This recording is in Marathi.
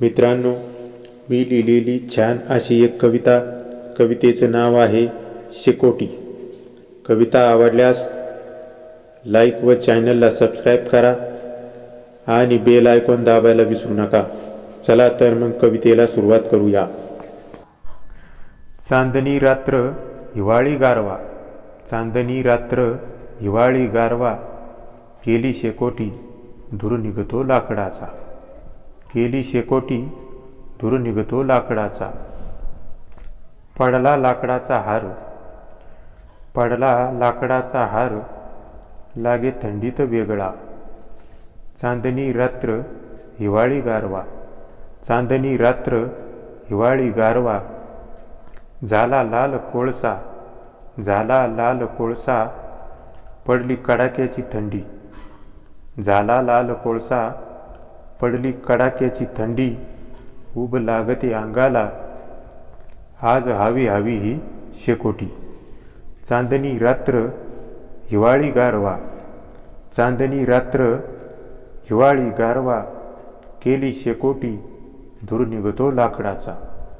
मित्रांनो मी लिहिलेली छान अशी एक कविता. कवितेचं नाव आहे शेकोटी. कविता आवडल्यास लाईक व चॅनलला सबस्क्राईब करा आणि बेल आयकॉन दाबायला विसरू नका. चला तर मग कवितेला सुरुवात करूया. चांदणी रात्र हिवाळी गारवा. चांदणी रात्र हिवाळी गारवा. केली शेकोटी दूर निघतो लाकडाचा. केली शेकोटी धूर निघतो लाकडाचा. पडला लाकडाचा हार पडला लाकडाचा हार लागे थंडीत वेगळा. चांदणी रात्र हिवाळी गारवा. चांदणी रात्र हिवाळी गारवा. झाला लाल कोळसा झाला लाल कोळसा पडली कडाक्याची थंडी. झाला लाल कोळसा पडली कडाक्याची थंडी उब लागते अंगाला. आज हवी हवी ही शेकोटी. चांदणी रात्र हिवाळी गारवा. चांदणी रात्र हिवाळी गारवा. केली शेकोटी धूर निघतो लाकडाचा.